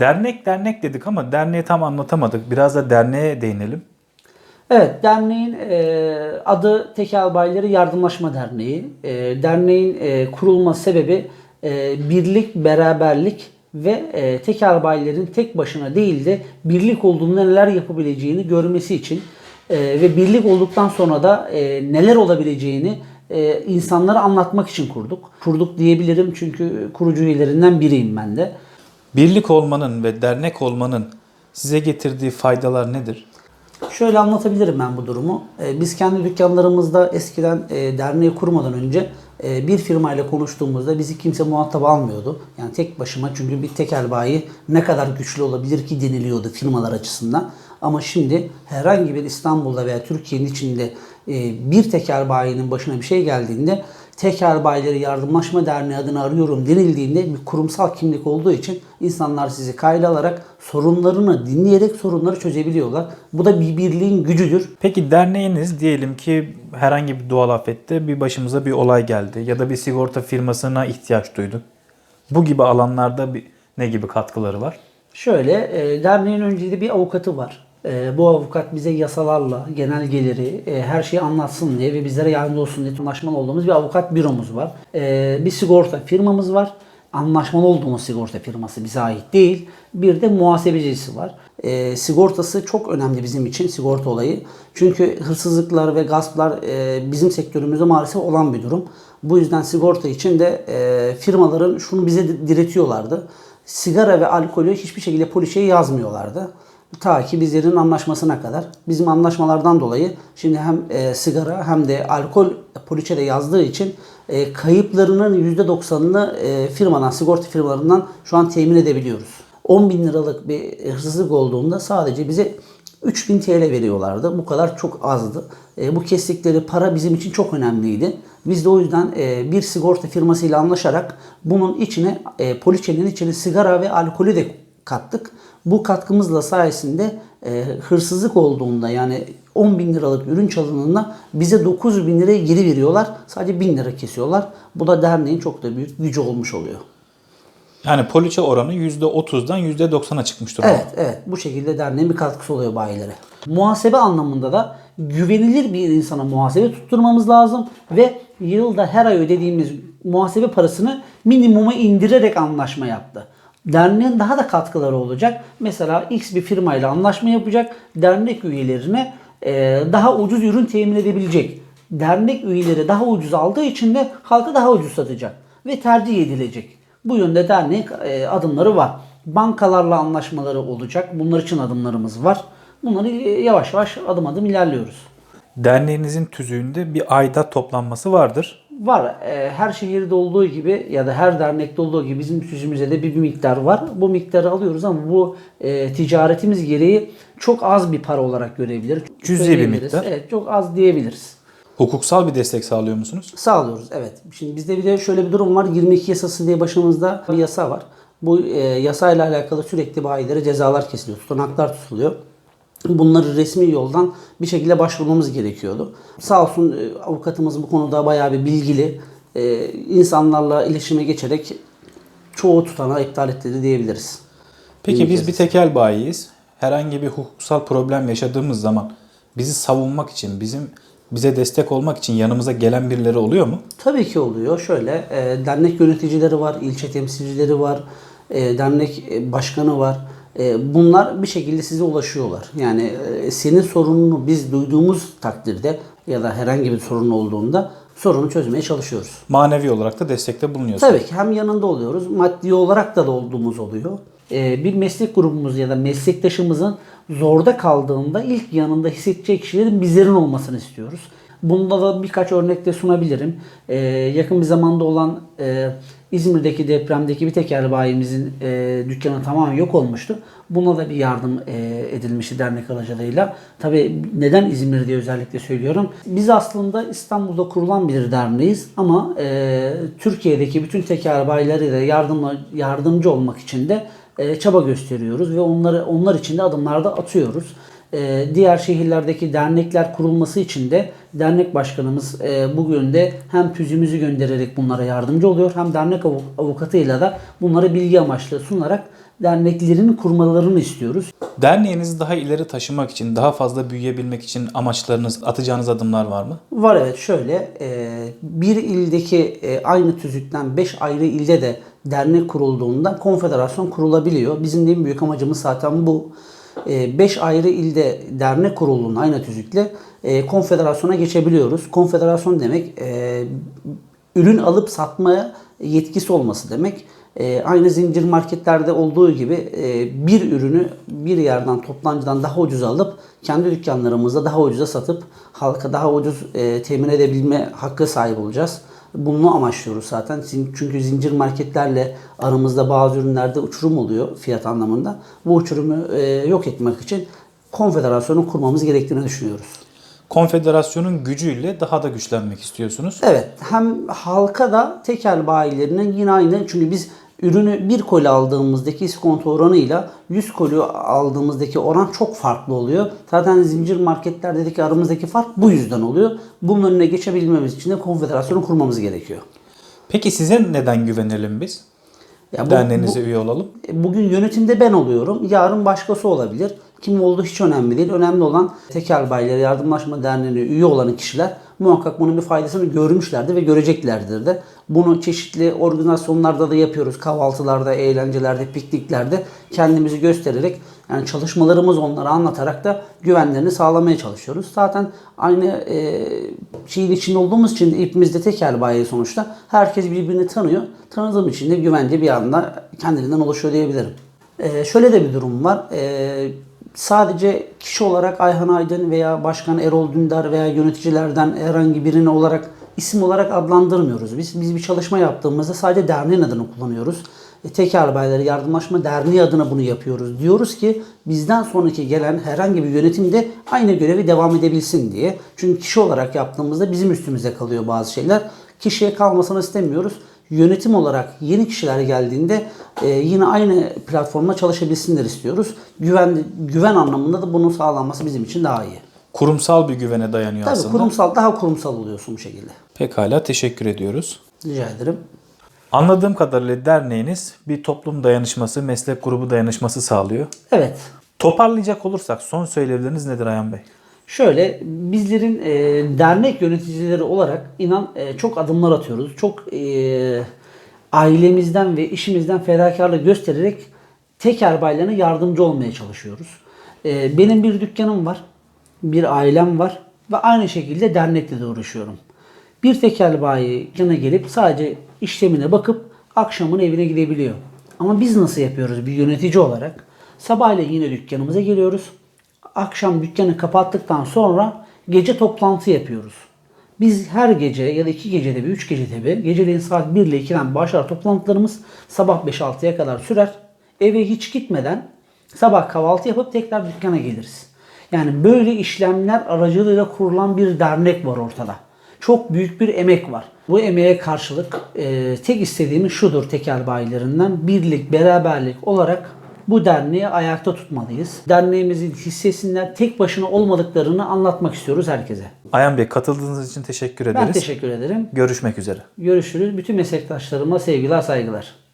Dernek dernek dedik ama derneği tam anlatamadık. Biraz da derneğe değinelim. Evet, derneğin e, adı Tekel Yardımlaşma Derneği. E, derneğin e, kurulma sebebi e, birlik, beraberlik ve e, tekel tek başına değil de birlik olduğunda neler yapabileceğini görmesi için e, ve birlik olduktan sonra da e, neler olabileceğini e, insanlara anlatmak için kurduk. Kurduk diyebilirim çünkü kurucu üyelerinden biriyim ben de. Birlik olmanın ve dernek olmanın size getirdiği faydalar nedir? Şöyle anlatabilirim ben bu durumu. Ee, Biz kendi dükkanlarımızda eskiden e, derneği kurmadan önce e, bir firmayla konuştuğumuzda bizi kimse muhatap almıyordu. Yani tek başıma çünkü bir tekel bayi ne kadar güçlü olabilir ki deniliyordu firmalar açısından. Ama şimdi herhangi bir İstanbul'da veya Türkiye'nin içinde e, bir tekel bayinin başına bir şey geldiğinde Tekel Bayileri Yardımlaşma Derneği adını arıyorum denildiğinde bir kurumsal kimlik olduğu için insanlar sizi kayda alarak sorunlarını dinleyerek sorunları çözebiliyorlar. Bu da bir birliğin gücüdür. Peki derneğiniz diyelim ki herhangi bir doğal afette bir başımıza bir olay geldi ya da bir sigorta firmasına ihtiyaç duyduk. Bu gibi alanlarda bir, ne gibi katkıları var? Şöyle, e, derneğin önceliğinde bir avukatı var. E, bu avukat bize yasalarla, genelgeleri, e, her şeyi anlatsın diye ve bizlere yardımcı olsun diye anlaşmalı olduğumuz bir avukat büromuz var. E, bir sigorta firmamız var. Anlaşmalı olduğumuz sigorta firması bize ait değil. Bir de muhasebecisi var. E, sigortası çok önemli bizim için sigorta olayı. Çünkü hırsızlıklar ve gasplar e, bizim sektörümüzde maalesef olan bir durum. Bu yüzden sigorta için de e, firmaların şunu bize diretiyorlardı sigara ve alkolü hiçbir şekilde poliçeye yazmıyorlardı. Ta ki bizlerin anlaşmasına kadar. Bizim anlaşmalardan dolayı şimdi hem e, sigara hem de alkol poliçede yazdığı için e, kayıplarının %90'ını e, firmadan, sigorta firmalarından şu an temin edebiliyoruz. 10 bin liralık bir hırsızlık olduğunda sadece bize 3000 TL veriyorlardı. Bu kadar çok azdı. E, bu kestikleri para bizim için çok önemliydi. Biz de o yüzden e, bir sigorta firmasıyla anlaşarak bunun içine e, poliçenin içine sigara ve alkolü de kattık. Bu katkımızla sayesinde e, hırsızlık olduğunda yani 10 bin liralık ürün çalındığında bize 9 bin liraya geri veriyorlar. Sadece 1000 lira kesiyorlar. Bu da derneğin çok da büyük gücü olmuş oluyor. Yani poliçe oranı %30'dan %90'a çıkmış durumda. Evet, evet. Bu şekilde derneğin bir katkısı oluyor bayilere. Muhasebe anlamında da güvenilir bir insana muhasebe tutturmamız lazım ve yılda her ay ödediğimiz muhasebe parasını minimuma indirerek anlaşma yaptı. Derneğin daha da katkıları olacak. Mesela X bir firmayla anlaşma yapacak. Dernek üyelerine e, daha ucuz ürün temin edebilecek. Dernek üyeleri daha ucuz aldığı için de halka daha ucuz satacak ve tercih edilecek. Bu yönde derneğin e, adımları var. Bankalarla anlaşmaları olacak. Bunlar için adımlarımız var. Bunları e, yavaş yavaş adım adım ilerliyoruz. Derneğinizin tüzüğünde bir aidat toplanması vardır. Var. E, Her şehirde olduğu gibi ya da her dernekte olduğu gibi bizim süzümüzde de bir, bir miktar var. Bu miktarı alıyoruz ama bu e, ticaretimiz gereği çok az bir para olarak görebilir. Cüzi bir miktar. Evet çok az diyebiliriz. Hukuksal bir destek sağlıyor musunuz? Sağlıyoruz evet. Şimdi bizde bir de şöyle bir durum var. 22 yasası diye başımızda bir yasa var. Bu e, yasayla alakalı sürekli bayilere cezalar kesiliyor. Tutanaklar tutuluyor. Bunları resmi yoldan bir şekilde başvurmamız gerekiyordu. Sağ olsun e, avukatımız bu konuda bayağı bir bilgili. E, insanlarla iletişime geçerek çoğu tutanağı iptal etti diyebiliriz. Peki 22 biz bir tekel bayiyiz. Herhangi bir hukuksal problem yaşadığımız zaman bizi savunmak için, bizim bize destek olmak için yanımıza gelen birileri oluyor mu? Tabii ki oluyor. Şöyle e, dernek yöneticileri var, ilçe temsilcileri var, e, dernek e, başkanı var. E, bunlar bir şekilde size ulaşıyorlar. Yani e, senin sorununu biz duyduğumuz takdirde ya da herhangi bir sorun olduğunda sorunu çözmeye çalışıyoruz. Manevi olarak da destekte bulunuyorsunuz. Tabii ki hem yanında oluyoruz, maddi olarak da, da olduğumuz oluyor. Ee, bir meslek grubumuz ya da meslektaşımızın zorda kaldığında ilk yanında hissedecek kişilerin bizlerin olmasını istiyoruz. Bunda da birkaç örnek de sunabilirim. Yakın bir zamanda olan e, İzmir'deki depremdeki bir tekel bayimizin e, dükkanı tamamen yok olmuştu. Buna da bir yardım e, edilmişti dernek aracılığıyla. Tabii neden İzmir diye özellikle söylüyorum. Biz aslında İstanbul'da kurulan bir derneğiz ama e, Türkiye'deki bütün tekel bayilere de yardımla, yardımcı olmak için de e, çaba gösteriyoruz ve onları onlar için de adımlarda atıyoruz. E, diğer şehirlerdeki dernekler kurulması için de dernek başkanımız e, bu yönde hem tüzüğümüzü göndererek bunlara yardımcı oluyor hem dernek avu- avukatıyla da bunları bilgi amaçlı sunarak derneklerin kurmalarını istiyoruz. Derneğinizi daha ileri taşımak için, daha fazla büyüyebilmek için amaçlarınız, atacağınız adımlar var mı? Var evet şöyle e, bir ildeki e, aynı tüzükten 5 ayrı ilde de dernek kurulduğunda konfederasyon kurulabiliyor. Bizim de en büyük amacımız zaten bu. 5 ayrı ilde dernek kurulduğunda aynı tüzükle e, konfederasyona geçebiliyoruz. Konfederasyon demek e, ürün alıp satmaya yetkisi olması demek. E, aynı zincir marketlerde olduğu gibi e, bir ürünü bir yerden toptancıdan daha ucuza alıp kendi dükkanlarımızda daha ucuza satıp halka daha ucuz e, temin edebilme hakkı sahibi olacağız. Bunu amaçlıyoruz zaten. Çünkü zincir marketlerle aramızda bazı ürünlerde uçurum oluyor fiyat anlamında. Bu uçurumu e, yok etmek için konfederasyonu kurmamız gerektiğini düşünüyoruz. Konfederasyonun gücüyle daha da güçlenmek istiyorsunuz. Evet. Hem halka da tekel bayilerinin yine aynı. Çünkü biz ürünü bir koli aldığımızdaki iskonto oranıyla 100 koli aldığımızdaki oran çok farklı oluyor. Zaten zincir marketlerdeki aramızdaki fark bu yüzden oluyor. Bunun önüne geçebilmemiz için de konfederasyonu kurmamız gerekiyor. Peki size neden güvenelim biz? Ya bu- Derneğinize üye olalım. Bugün yönetimde ben oluyorum. Yarın başkası olabilir. Kim olduğu hiç önemli değil. Önemli olan Tekel Bayileri Yardımlaşma Derneği'ne üye olan kişiler muhakkak bunun bir faydasını görmüşlerdir ve göreceklerdir de. Bunu çeşitli organizasyonlarda da yapıyoruz. Kahvaltılarda, eğlencelerde, pikniklerde kendimizi göstererek yani çalışmalarımız onlara anlatarak da güvenlerini sağlamaya çalışıyoruz. Zaten aynı e, şeyin içinde olduğumuz için de hepimiz de tekel bayi sonuçta. Herkes birbirini tanıyor. Tanıdığım için de güvence bir anda kendiliğinden oluşuyor diyebilirim. E, şöyle de bir durum var. E, sadece kişi olarak Ayhan Aydın veya Başkan Erol Dündar veya yöneticilerden herhangi birini olarak isim olarak adlandırmıyoruz. Biz biz bir çalışma yaptığımızda sadece derneğin adını kullanıyoruz. E, Tekel Yardımlaşma Derneği adına bunu yapıyoruz. Diyoruz ki bizden sonraki gelen herhangi bir yönetim de aynı görevi devam edebilsin diye. Çünkü kişi olarak yaptığımızda bizim üstümüze kalıyor bazı şeyler. Kişiye kalmasını istemiyoruz. Yönetim olarak yeni kişiler geldiğinde e, yine aynı platformda çalışabilsinler istiyoruz. Güven güven anlamında da bunun sağlanması bizim için daha iyi. Kurumsal bir güvene dayanıyor Tabii aslında. kurumsal daha kurumsal oluyorsun bu şekilde. Pekala teşekkür ediyoruz. Rica ederim. Anladığım kadarıyla derneğiniz bir toplum dayanışması, meslek grubu dayanışması sağlıyor. Evet. Toparlayacak olursak son söylevileriniz nedir Ayhan Bey? Şöyle bizlerin e, dernek yöneticileri olarak inan e, çok adımlar atıyoruz. Çok e, ailemizden ve işimizden fedakarlık göstererek teker baylarına yardımcı olmaya çalışıyoruz. E, benim bir dükkanım var, bir ailem var ve aynı şekilde dernekle de uğraşıyorum. Bir tekel bayi yana gelip sadece işlemine bakıp akşamın evine gidebiliyor. Ama biz nasıl yapıyoruz bir yönetici olarak? Sabahleyin yine dükkanımıza geliyoruz. Akşam dükkanı kapattıktan sonra gece toplantı yapıyoruz. Biz her gece ya da iki gecede bir, üç gecede bir, geceleyin saat 1 ile 2'den başlar toplantılarımız sabah 5-6'ya kadar sürer. Eve hiç gitmeden sabah kahvaltı yapıp tekrar dükkana geliriz. Yani böyle işlemler aracılığıyla kurulan bir dernek var ortada. Çok büyük bir emek var. Bu emeğe karşılık e, tek istediğimiz şudur tekel bayilerinden birlik, beraberlik olarak bu derneği ayakta tutmalıyız. Derneğimizin hissesinden tek başına olmadıklarını anlatmak istiyoruz herkese. Ayhan Bey katıldığınız için teşekkür ederiz. Ben teşekkür ederim. Görüşmek üzere. Görüşürüz. Bütün meslektaşlarıma sevgiler, saygılar.